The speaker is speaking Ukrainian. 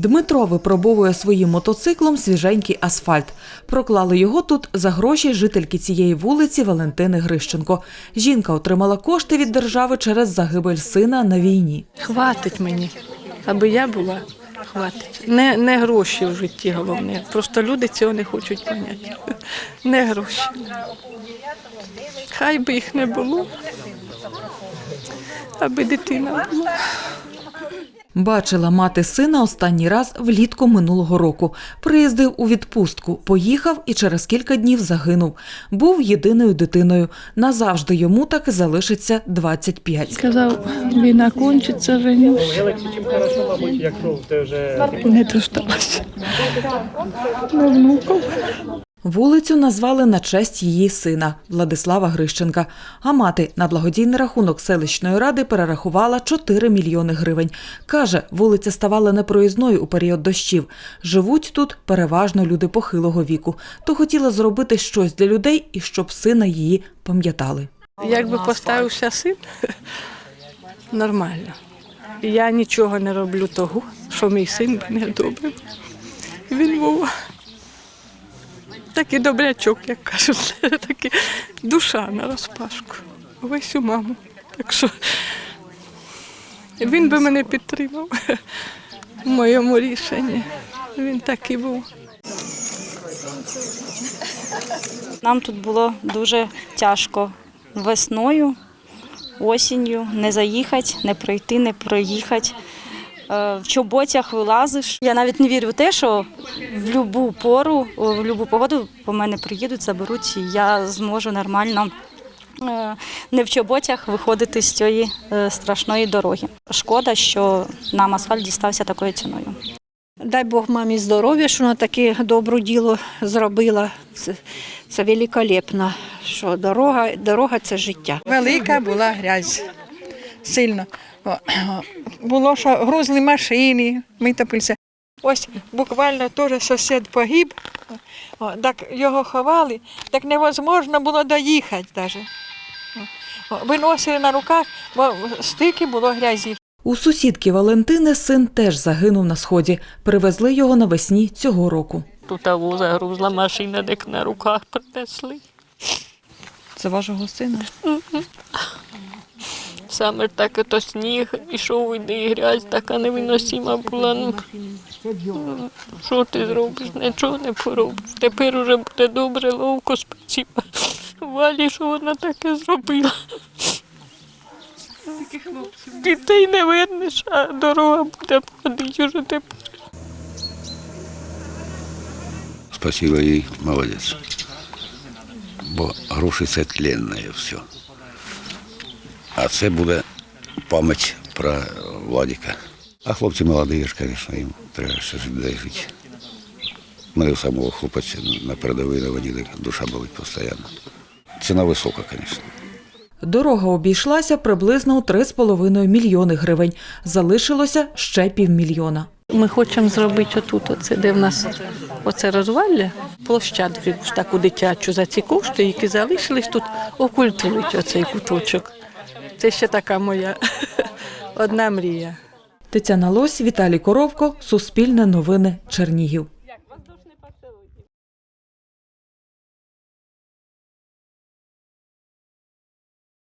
Дмитро випробовує своїм мотоциклом свіженький асфальт. Проклали його тут за гроші жительки цієї вулиці Валентини Грищенко. Жінка отримала кошти від держави через загибель сина на війні. Хватить мені, аби я була. Хватить. Не, не гроші в житті головне. Просто люди цього не хочуть поняти. Не гроші. Хай би їх не було, аби дитина була. Бачила мати сина останній раз влітку минулого року. Приїздив у відпустку, поїхав і через кілька днів загинув. Був єдиною дитиною. Назавжди йому так і залишиться 25. Сказав, війна кончиться, ну, вже Не дождалася. Вулицю назвали на честь її сина Владислава Грищенка. А мати на благодійний рахунок селищної ради перерахувала 4 мільйони гривень. Каже, вулиця ставала непроїзною у період дощів. Живуть тут переважно люди похилого віку. То хотіла зробити щось для людей і щоб сина її пам'ятали. Якби поставився син, нормально. Я нічого не роблю того, що мій син би не добрив. Він був такий добрячок, як кажуть, такий душа на розпашку. Весь у маму. Так що він би мене підтримав в моєму рішенні. Він такий був. Нам тут було дуже тяжко весною, осінню, не заїхати, не пройти, не проїхати. Е, В чоботях вилазиш. Я навіть не вірю в те, що в будь-яку пору, в будь-яку погоду по мене приїдуть, заберуть, і я зможу нормально е, не в чоботях виходити з цієї е, страшної дороги. Шкода, що нам асфальт дістався такою ціною. Дай Бог мамі здоров'я, що вона таке добре діло зробила. Це, це великолепно, що дорога, дорога це життя. Велика була грязь. Сильно. Було, що грузли машини, ми топилися. Ось буквально теж сусід погиб, так його ховали, так невозможно було доїхати навіть. Виносили на руках, бо стільки було грязі. У сусідки Валентини син теж загинув на сході. Привезли його навесні цього року. Тут аву загрузла машина, дек на руках принесли. Це вашого сина? Саме так то сніг, ішов іде і грязь, така невиносима була. Ну, що ти зробиш? Нічого не поробиш. Тепер уже буде добре, ловко, спасіба. Валі, що вона таке зробила. Дітей не вернеш, а дорога буде ходити вже тепер. Спасибо їй, молодець. Бо гроші це тленне все. А це буде пам'ять про Владіка. А хлопці молоді, ж, звісно, їм треба ще жити жити. Мене самого хлопця на передовій наводили, душа болить постійно. Ціна висока, звісно. Дорога обійшлася приблизно у 3,5 мільйони гривень. Залишилося ще півмільйона. Ми хочемо зробити отут, оце, де в нас оце розвалля, площадку таку дитячу за ці кошти, які залишились тут, окультурити оцей куточок. Це ще така моя одна мрія. Тетяна Лось, Віталій Коровко, Суспільне новини, Чернігів.